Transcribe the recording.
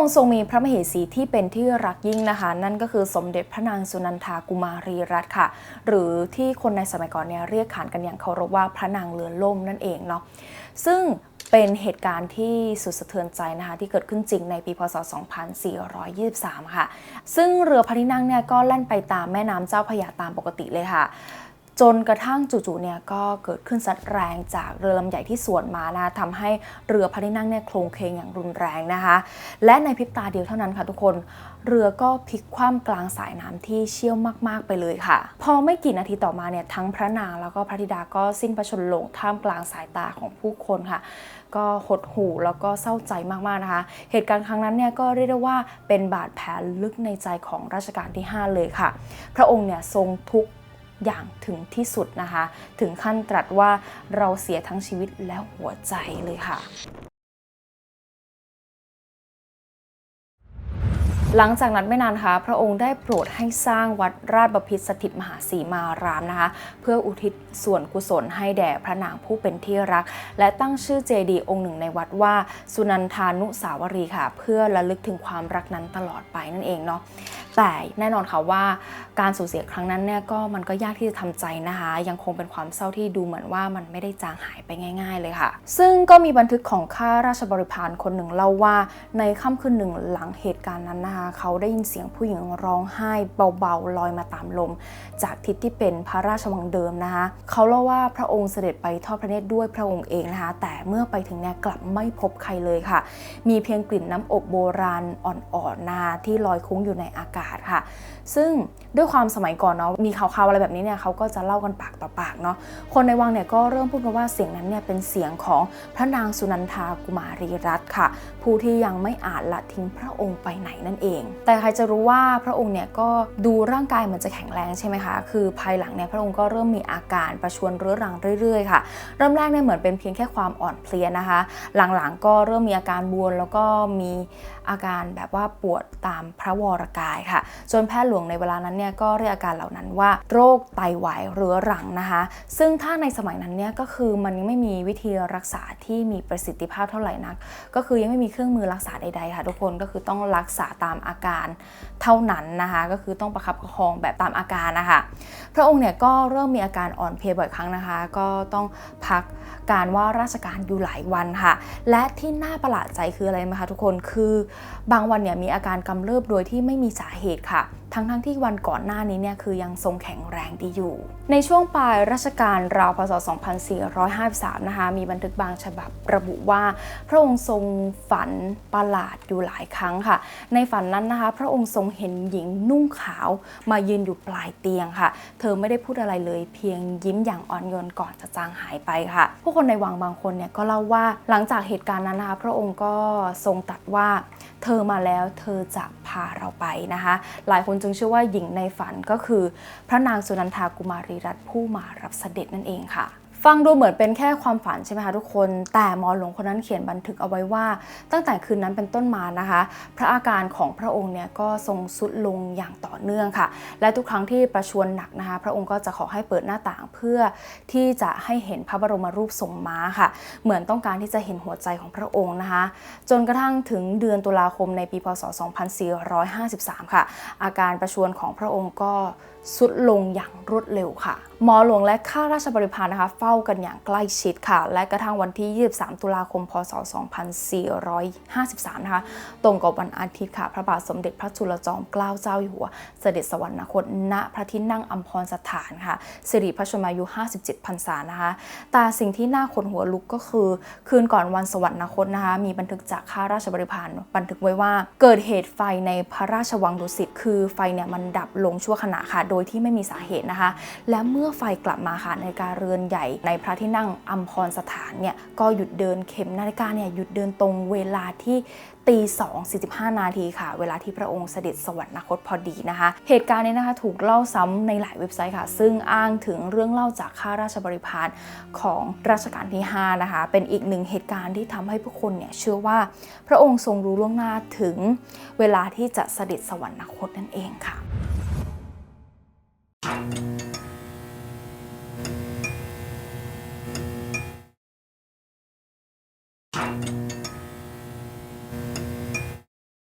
องค์ทรงมีพระมเหสีที่เป็นที่รักยิ่งนะคะ นั่นก็คือสมเด็จพระนางสุนันทากุมารีรัตน์ค่ะ หรือที่คนในสมัยก่อนเนี่ยเรียกขานกันอย่างเคารพว่าพระนางเรือล่มนั่นเองเนาะซึ่งเป็นเหตุการณ์ที่สุดสะเทือนใจนะคะ ที่เกิดขึ้นจริงในปีพศ 2423 ค่ะ ซึ่งเรือพระที่นั่งเนี่ยก็แล่นไปตามแม่น้ำเจ้าพระยาตามปกติเลยค่ะ จนกระทั่งจู่ๆเนี่ยก็เกิดขึ้นซัดแรงจากเรือลำใหญ่ที่สวนมานะทำให้เรือพระที่นั่งเนี่ยโคลงเคงอย่างรุนแรงนะคะ และในพริบตาเดียวเท่านั้นค่ะทุกคน เรือก็พลิกคว่ำกลางสายน้ำที่เชี่ยวมากๆไปเลยค่ะ พอไม่กี่นาทีต่อมาเนี่ยทั้งพระนางแล้วก็พระธิดาก็สิ้นพระชนลงท่ามกลางสายตาของผู้คนค่ะ ก็หดหู่แล้วก็เศร้าใจมากๆนะคะ เหตุการณ์ครั้งนั้นเนี่ยก็เรียกได้ว่าเป็นบาดแผลลึกในใจของรัชกาลที่ 5 เลยค่ะ พระองค์เนี่ยทรงทุกข์ อย่างถึงที่สุดนะคะ ถึงขั้นตรัสว่าเราเสียทั้งชีวิตและหัวใจเลยค่ะหลังจากนั้นไม่นานค่ะพระองค์ได้โปรดให้สร้างวัดราชบพิตรสถิตมหาสีมารามนะคะ เพื่ออุทิศส่วนกุศลให้แด่พระนางผู้เป็นที่รัก และตั้งชื่อเจดีย์องค์หนึ่งในวัดว่า สุนันทานุสาวรีค่ะ เพื่อระลึกถึงความรักนั้นตลอดไปนั่นเองเนาะแต่แน่นอนค่ะว่าการสูญเสียครั้งนั้นเนี่ยก็มันก็ยากที่จะทำใจนะคะ ยังคงเป็นความเศร้าที่ดูเหมือนว่ามันไม่ได้จางหายไปง่าย ๆ เลยค่ะ ซึ่งก็มีบันทึกของข้าราชบริพารคนหนึ่งเล่าว่าในค่ำคืนหนึ่งหลังเหตุการณ์นั้นนะคะเขาได้ยินเสียงผู้หญิงร้องไห้เบาๆลอยมาตามลม จากทิศที่เป็นพระราชวังเดิมนะคะเขาเล่าว่าพระองค์เสด็จไปทอดพระเนตรด้วยพระองค์เองนะคะแต่เมื่อไปถึงเนี่ยกลับไม่พบใครเลยค่ะ มีเพียงกลิ่นน้ำอบโบราณอ่อนๆนะคะที่ลอยคุ้งอยู่ในอากาศค่ะ ซึ่งด้วยความสมัยก่อนเนาะมีข่าวๆอะไรแบบนี้เนี่ยเขาก็จะเล่ากันปากต่อปากเนาะคนในวังเนี่ยก็เริ่มพูดกันว่าเสียงนั้นเนี่ยเป็นเสียงของพระนางสุนันทากุมารีรัตน์ค่ะ ผู้ที่ยังไม่อาจละทิ้งพระองค์ไปไหนนั่นเอง แต่ใครจะรู้ว่าพระองค์เนี่ยก็ดูร่างกายเหมือนจะแข็งแรงใช่ไหมคะคือภายหลังเนี่ยพระองค์ก็เริ่มมีอาการประชวนเรื้อรังเรื่อยๆค่ะ เริ่มแรกเนี่ยเหมือนเป็นเพียงแค่ความอ่อนเพลียนะคะ หลังๆก็เริ่มมีอาการบวมแล้วก็มีอาการแบบว่าปวดตามพระวรกายค่ะค่ะ จนแพทย์หลวงในเวลานั้นเนี่ยก็เรียกอาการเหล่านั้นว่า โรคไตวายเรื้อรังนะคะ ซึ่งถ้าในสมัยนั้นเนี่ยก็คือมันยังไม่มีวิธีรักษาที่มีประสิทธิภาพเท่าไหร่นัก ก็คือยังไม่มีเครื่องมือรักษาใดๆค่ะ ทุกคนก็คือต้องรักษาตามอาการเท่านั้นนะคะ ก็คือต้องประคับประคองแบบตามอาการนะคะ พระองค์เนี่ยก็เริ่มมีอาการอ่อนเพลียบ่อยครั้งนะคะ ก็ต้องพักการว่าราชการอยู่หลายวันค่ะ และที่น่าประหลาดใจคืออะไรไหมคะทุกคนคือบางวันเนี่ยมีอาการกำเริบโดยที่ไม่มีสาเหตุค่ะ ทั้งทั้งๆที่วันก่อนหน้านี้เนี่ยคือยังทรงแข็งแรงดีอยู่ ในช่วงปลายรัชกาลราวพศ 2453 นะคะ มีบันทึกบางฉบับระบุว่า พระองค์ทรงฝันประหลาดอยู่หลายครั้งค่ะ ในฝันนั้นนะคะ พระองค์ทรงเห็นหญิงนุ่งขาวมายืนอยู่ปลายเตียงค่ะ เธอไม่ได้พูดอะไรเลย เพียงยิ้มอย่างอ่อนโยนก่อนจะจางหายไปค่ะ ผู้คนในวังบางคนเนี่ยก็เล่าว่าหลังจากเหตุการณ์นั้นนะคะ พระองค์ก็ทรงตรัสว่า เธอมาแล้วเธอจะพาเราไปนะคะ หลายคนจึงเชื่อว่าหญิงในฝันก็คือ พระนางสุนันทากุมารีรัตน์ผู้มารับเสด็จนั่นเองค่ะ ฟังดูเหมือนเป็นแค่ความฝันใช่ไหมคะทุกคน แต่หมอหลวงคนนั้นเขียนบันทึกเอาไว้ว่า ตั้งแต่คืนนั้นเป็นต้นมานะคะ พระอาการของพระองค์เนี่ยก็ทรงสุดลงอย่างต่อเนื่องค่ะ และทุกครั้งที่ประชวรหนักนะคะ พระองค์ก็จะขอให้เปิดหน้าต่างเพื่อที่จะให้เห็นพระบรมรูปทรงม้าค่ะ เหมือนต้องการที่จะเห็นหัวใจของพระองค์นะคะ จนกระทั่งถึงเดือนตุลาคมในปีพศ 2453 ค่ะ อาการประชวรของพระองค์ก็สุดลงอย่างรวดเร็วค่ะ หมอหลวงและข้าราชบริพารนะคะเฝ้ากันอย่างใกล้ชิดค่ะ และกระทั่งวันที่ 23 ตุลาคม พศ 2453 นะคะ ตรงกับวันอาทิตย์ค่ะ พระบาทสมเด็จพระจุลจอมเกล้าเจ้าอยู่หัว เสด็จสวรรคตณพระที่นั่งอัมพรสถานค่ะสิริพระชนมายุ 57 พรรษานะคะ แต่สิ่งที่น่าขนหัวลุกก็คือ คืนก่อนวันสวรรคตนะคะ มีบันทึกจากข้าราชบริพารบันทึกไว้ว่าเกิดเหตุไฟในพระราชวังดุสิตคือไฟเนี่ยมันดับลงชั่วขณะค่ะ โดยที่ไม่มีสาเหตุนะคะ และเมื่อไฟกลับมาค่ะในกาเรือนใหญ่ในพระที่นั่งอัมพรสถานเนี่ยก็หยุดเดินเข็มนาฬิกาเนี่ยหยุดเดินตรงเวลาที่ตีสองสี่สิบห้านาทีค่ะ เวลาที่พระองค์เสด็จสวรรคตพอดีนะคะ เหตุการณ์นี้นะคะถูกเล่าซ้ำในหลายเว็บไซต์ค่ะ ซึ่งอ้างถึงเรื่องเล่าจากข้าราชบริพารของรัชกาลที่ 5 นะคะ เป็นอีกหนึ่งเหตุการณ์ที่ทำให้ผู้คนเนี่ยเชื่อว่าพระองค์ทรงรู้ล่วงหน้าถึงเวลาที่จะเสด็จสวรรคตนั่นเองค่ะ